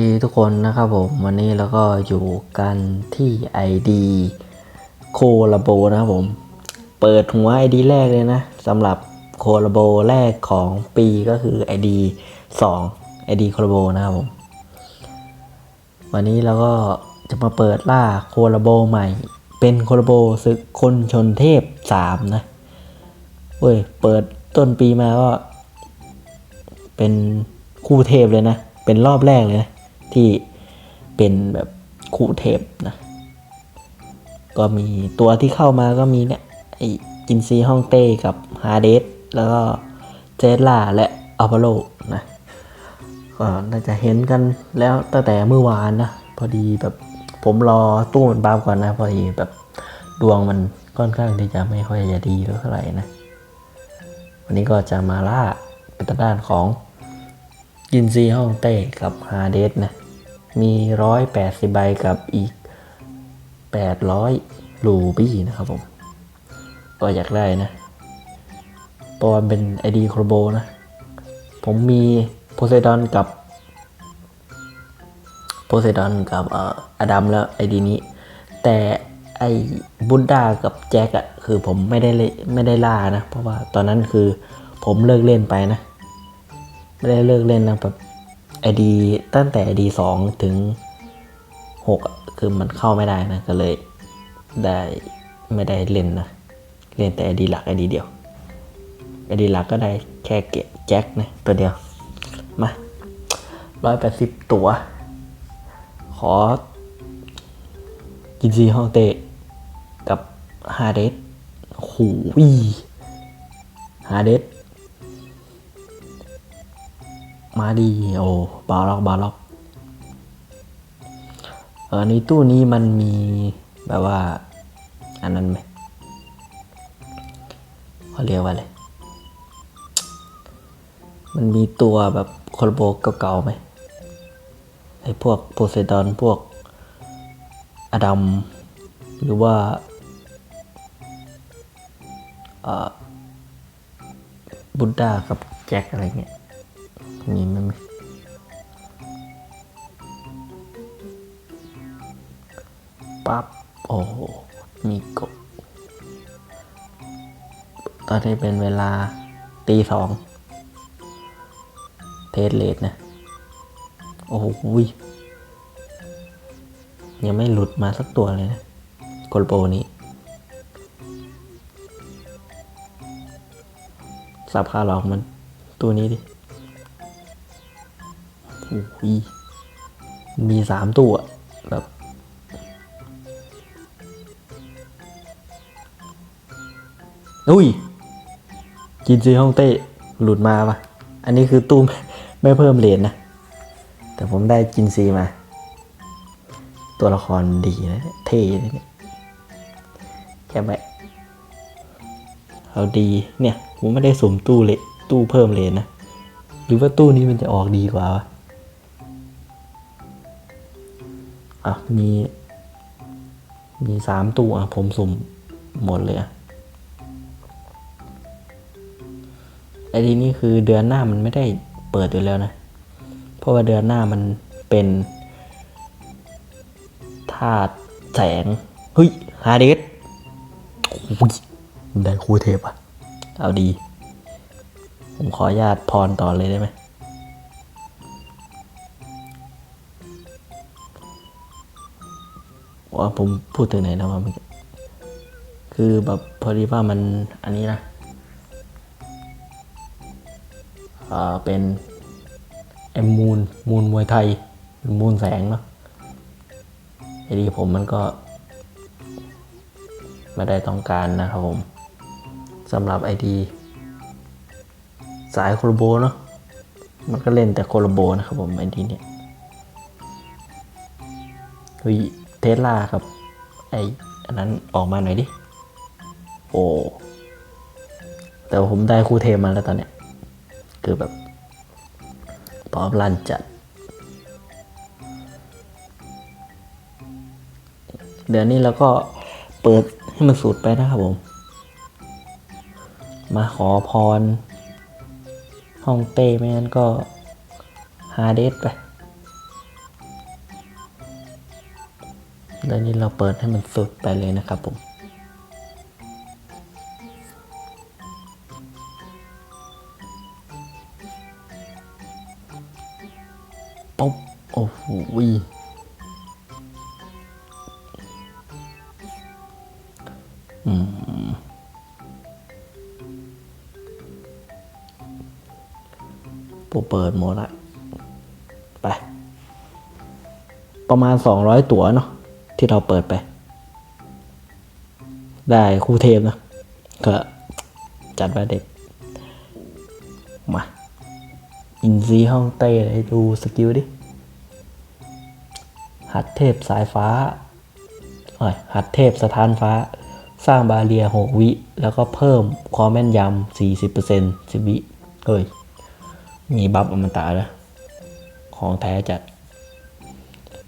ดีทุกคนนะครับผมวันนี้เราก็อยู่กันที่ ID โคลาโบนะครับผม เปิดหัว ID แรกเลยนะสำหรับโคลาโบแรกของปีก็คือ ID 2 ID โคลาโบนะครับผม วันนี้เราก็จะมาเปิดล่าโคลาโบใหม่ เป็นโคลาโบศึกคนชนเทพ 3 นะเว้ยเปิดต้นปีมาก็เป็นคู่เทพเลยนะ เป็นรอบแรกเลยนะ ที่เป็นแบบคู่เทพนะ ก็มีตัวที่เข้ามาก็มีเนี่ยไอ้จินซีฮ่องเต้กับฮาเดสแล้วก็เจสลาและอัพโลนะก็น่าจะเห็นกันแล้วตั้งแต่เมื่อวานนะ พอดีแบบผมรอตู้มันบามก่อนนะ พอดีแบบดวงมันค่อนข้างที่จะไม่ค่อยจะดีเท่าไหร่นะ วันนี้ก็จะมาล่าเป็นด้านของยินซีฮ่องเต้กับฮาเดสนะ มีร้อยแปดสิบใบกับอีกแปดร้อยลูบี้นะครับผม ก็อยากได้นะเพราะว่าเป็นไอดีโครโบนะ ผมมีโพไซดอนกับโพไซดอนกับอดัมแล้วไอดีนี้ แต่ไอบุนดากับแจ็คอะคือผมไม่ได้ไม่ได้ล่านะ เพราะว่าตอนนั้นคือผมเลิกเล่นไปนะ ไม่ได้เลิกเล่นนะแบบ ไอดีตั้งแต่ไอดีสองถึงหกคือมันเข้าไม่ได้นะ ก็เลยได้ไม่ได้เล่นนะ เล่นแต่ไอดีหลักไอดีเดียวไอดีหลักก็ได้แค่เก็บแจ็คนะ ตัวเดียว มาร้อยแปดสิบตัว ขอกินซีฮองเต้กับฮาเดสหูยฮาเดส มาดีโอ้บาล็อกบาล็อกเออในตู้นี้มันมีแบบว่า อันนั้นไหมเขาเรียกว่าอะไร มันมีตัวแบบโคลโบเก่าๆไหมไอ้พวกโพไซดอนพวกอดัมหรือว่าบุดดากับแจ็คอะไรเงี้ย ปั๊บ โอ้โห มีกบ ตอนนี้เป็นเวลาตีสอง เทสเลดนะ โอ้โหยังไม่หลุดมาสักตัวเลยนะกลโปนี้ สับคาหลอกมัน ตัวนี้ดิโอ้โหมีสามตัวแบบ อุ้ยจินซีฮ่องเต้หลุดมาปะอันนี้คือตู้ไม่เพิ่มเหรียญนะ แต่ผมได้จินซีมา ตัวละครดีนะ เท่เลยเนี่ยแค่แบบเอาดีเนี่ยผมไม่ได้สมตู้เลยตู้เพิ่มเหรียญนะ หรือว่าตู้นี้มันจะออกดีกว่าวะอะมี มีสามตู้อะผมสุ่มหมดเลยอะ ไอ้ทีนี้คือเดือนหน้ามันไม่ได้เปิดอยู่แล้วนะ เพราะว่าเดือนหน้ามันเป็นธาตุแสง เฮ้ยฮาเดสได้คูเทพอะเอาดี ผมขออนุญาตพรต่อเลยได้ไหมว่าผมพูดถึงไหนแล้ววะเมื่อกี้คือแบบพอดีว่ามันอันนี้นะ เป็นไอมูนมูนมวยไทยมูนแสงเนาะไอดีผมมันก็ ไม่ได้ต้องการนะครับผมสำหรับไอดีสายโคลโบเนาะมันก็เล่นแต่โคลโบนะครับผมไอดีเนี่ยเฮ้ยเทสลาครับ ไออันนั้นออกมาหน่อยดิ โอ้ แต่ว่าผมได้คู่เทมมาแล้วตอนเนี้ย คือแบบพร้อมลั่นจัด เดือนนี้เราก็เปิดให้มันสุดไปนะครับผม มาขอพร ห้องเต้ไม่งั้นก็ฮาเดสไป เดือนนี้เราเปิดให้มันสุดไปเลยนะครับผม อ้โหอืมปูเปิดหมดละไป ประมาณสองร้อยตั๋วเนาะที่เราเปิดไป ได้คู่เทพนะก็จัดมาเด็ก มา อินซีห้องเต้เลยดูสกิลดิ หัดเทพสายฟ้าหัดเทพสถานฟ้า สร้างบาเรียหกวิ แล้วก็เพิ่มความแม่นยำสี่สิบเปอร์เซ็นต์สิบวิเอ้ย มีบัฟอมตะนะ ของแท้จัด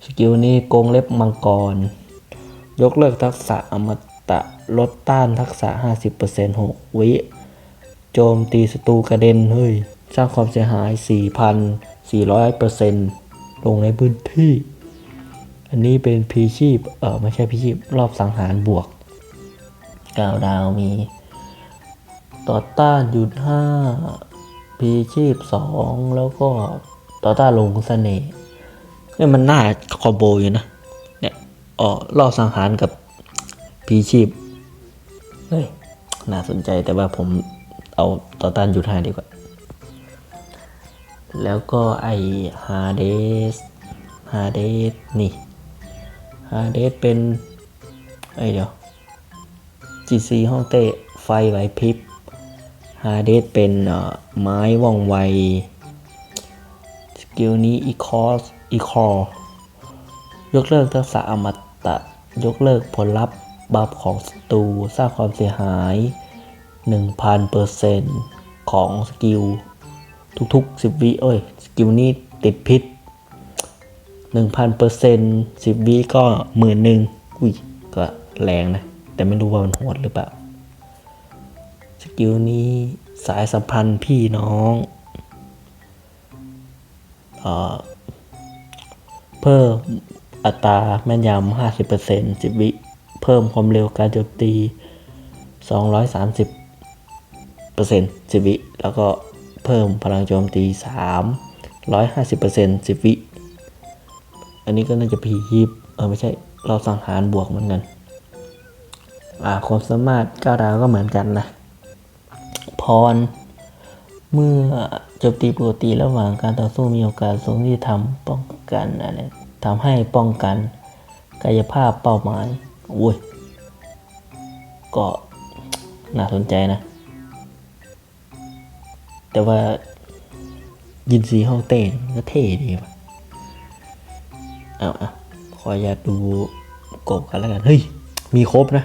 สกิลนี้โกงเล็บมังกร ยกเลิกทักษะอมตะ ลดต้านทักษะ 50% 6 วิ โจมตีศัตรูกระเด็น เฮ้ย สร้างความเสียหาย 4,400%ลงในพื้นที่ อันนี้เป็นพีชีพ เออไม่ใช่พีชีพ รอบสังหารบวก9ดาวมี ต่อต้านหยุด5พีชีพ2แล้วก็ต่อต้านลงเสน่ห์เนี่ยมันน่าคอมโบอยู่นะ เนี่ยอ๋อรอบสังหารกับพีชีพ เฮ้ย น่าสนใจแต่ว่าผมเอาต่อต้านหยุดห้าดีกว่า แล้วก็ไอฮาเดสฮาเดสนี่ เดสเป็นไอเดี๋ยว GC ห้องเต้ไฟไหวพริบฮาเดสเป็นไม้ว่องไว สกิลนี้อีคอสอีคอยกเลิกทักษะอมตะ ยกเลิกผลลัพธ์บัฟของศัตรูสร้างความเสียหาย 1,000%ของสกิลทุกๆ 10 วิเอ้ย สกิลนี้ติดพิษ 1,000% 10วิก็หมื่นหนึ่งอุ้ยก็แรงนะ แต่ไม่รู้ว่ามันโหดหรือเปล่า สกิลนี้สายสัมพันธ์พี่น้องเอ่อเพิ่มอัตราแม่นยำ 50% 10 วิ เพิ่มความเร็วการโจมตี 230% 10 วิ แล้วก็เพิ่มพลังโจมตี350% 10 วิ อันนี้ก็น่าจะพีฮิปเออไม่ใช่เราสังหารบวกเหมือนกัน อ่าความสามารถก้าวดาวก็เหมือนกันนะ พร เมื่อโจมตีปกติระหว่างการต่อสู้มีโอกาสสูงที่ทำป้องกันอะไรทำให้ป้องกันกายภาพเป้าหมายอุ้ยก็น่าสนใจนะ แต่ว่ายินซีห้องเต้นก็เท่ดีว่ะ เอาอะขออยาดูกบกันแล้วกัน เฮ้ย มีครบนะ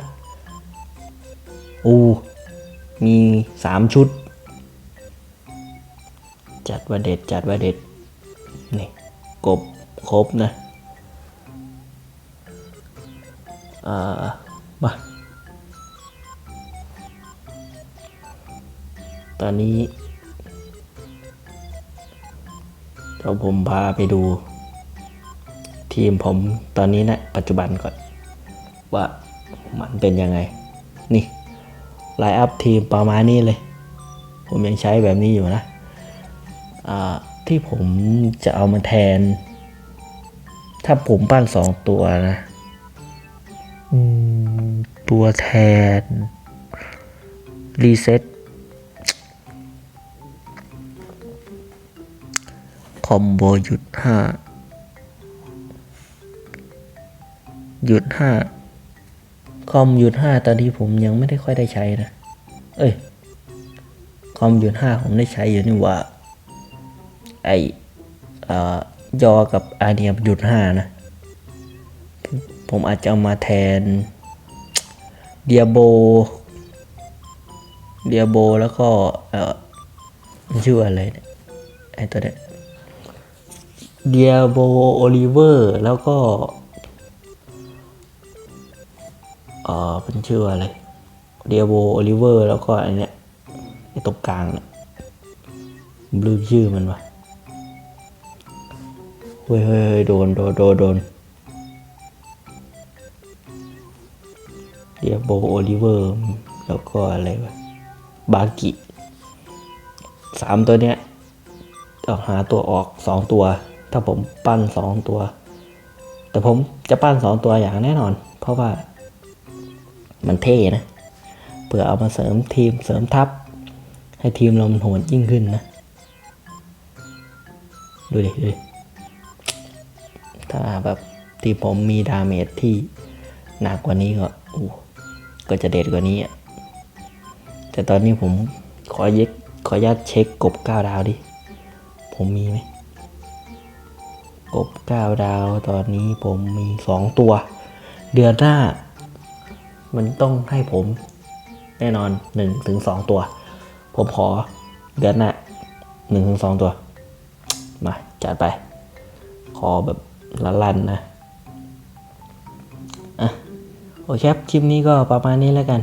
อูมีสามชุด จัดว่าเด็ด จัดว่าเด็ด นี่กบครบนะ อ่า มาตอนนี้เดี๋ยวผมพาไปดู ทีมผมตอนนี้นะ ปัจจุบันก่อน ว่ามันเป็นยังไง นี่ไลน์อัพทีมประมาณนี้เลย ผมยังใช้แบบนี้อยู่นะที่ผมจะเอามาแทน ถ้าผมปั้นสองตัวนะตัวแทน รีเซ็ตคอมโบหยุดห้า หยุดห้าคอมหยุดห้าตอนที่ผมยังไม่ได้ค่อยได้ใช้นะ เอ้ย คอมหยุดห้าผมได้ใช้อยู่นี่ว่า ไอเอ่อยอกับอาเนียหยุดห้านะ ผมอาจจะเอามาแทนเดียโบเดียโบแล้วก็เอ่อมันชื่ออะไรเนี่ยไอตัวเนี้ยเดียโบโอลิเวอร์แล้วก็ เออเป็นชื่ออะไรเดียโบโอลิเวอร์ แล้วก็อันเนี้ยไอตรงกลางเนี่ยลืมชื่อมันวะเฮ้ยเฮ้ยเฮ้ยโดนโดนโดนโดนเดียโบโอลิเวอร์ แล้วก็อะไรวะบากิสามตัวเนี้ยต้องหาตัวออกสองตัว ถ้าผมปั้นสองตัว แต่ผมจะปั้นสองตัวอย่างแน่นอน เพราะว่า มันเท่นะเพื่อเอามาเสริมทีมเสริมทัพ ให้ทีมเรามันโหดยิ่งขึ้นนะ ดูดิ ดูดิ ถ้าแบบทีมผมมีดาเมจที่หนักกว่านี้ก็อู้ก็จะเด็ดกว่านี้อะแต่ตอนนี้ผมขอเย็กขอญาตเช็คกบก้าดาวดิ ผมมีไหมกบก้าดาวตอนนี้ผมมีสองตัว เดือนหน้า มันต้องให้ผมแน่นอนหนึ่งถึงสองตัว ผมขอเดือนหน้าหนึ่งถึงสองตัว มา จัดไป ขอแบบละลันนะอะโอเคครับคลิปนี้ก็ประมาณนี้แล้วกัน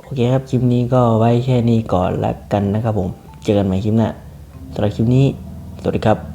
โอเคครับคลิปนี้ก็ไว้แค่นี้ก่อนละกันนะครับผม เจอกันใหม่คลิปหน้าสำหรับคลิปนี้ สวัสดีครับ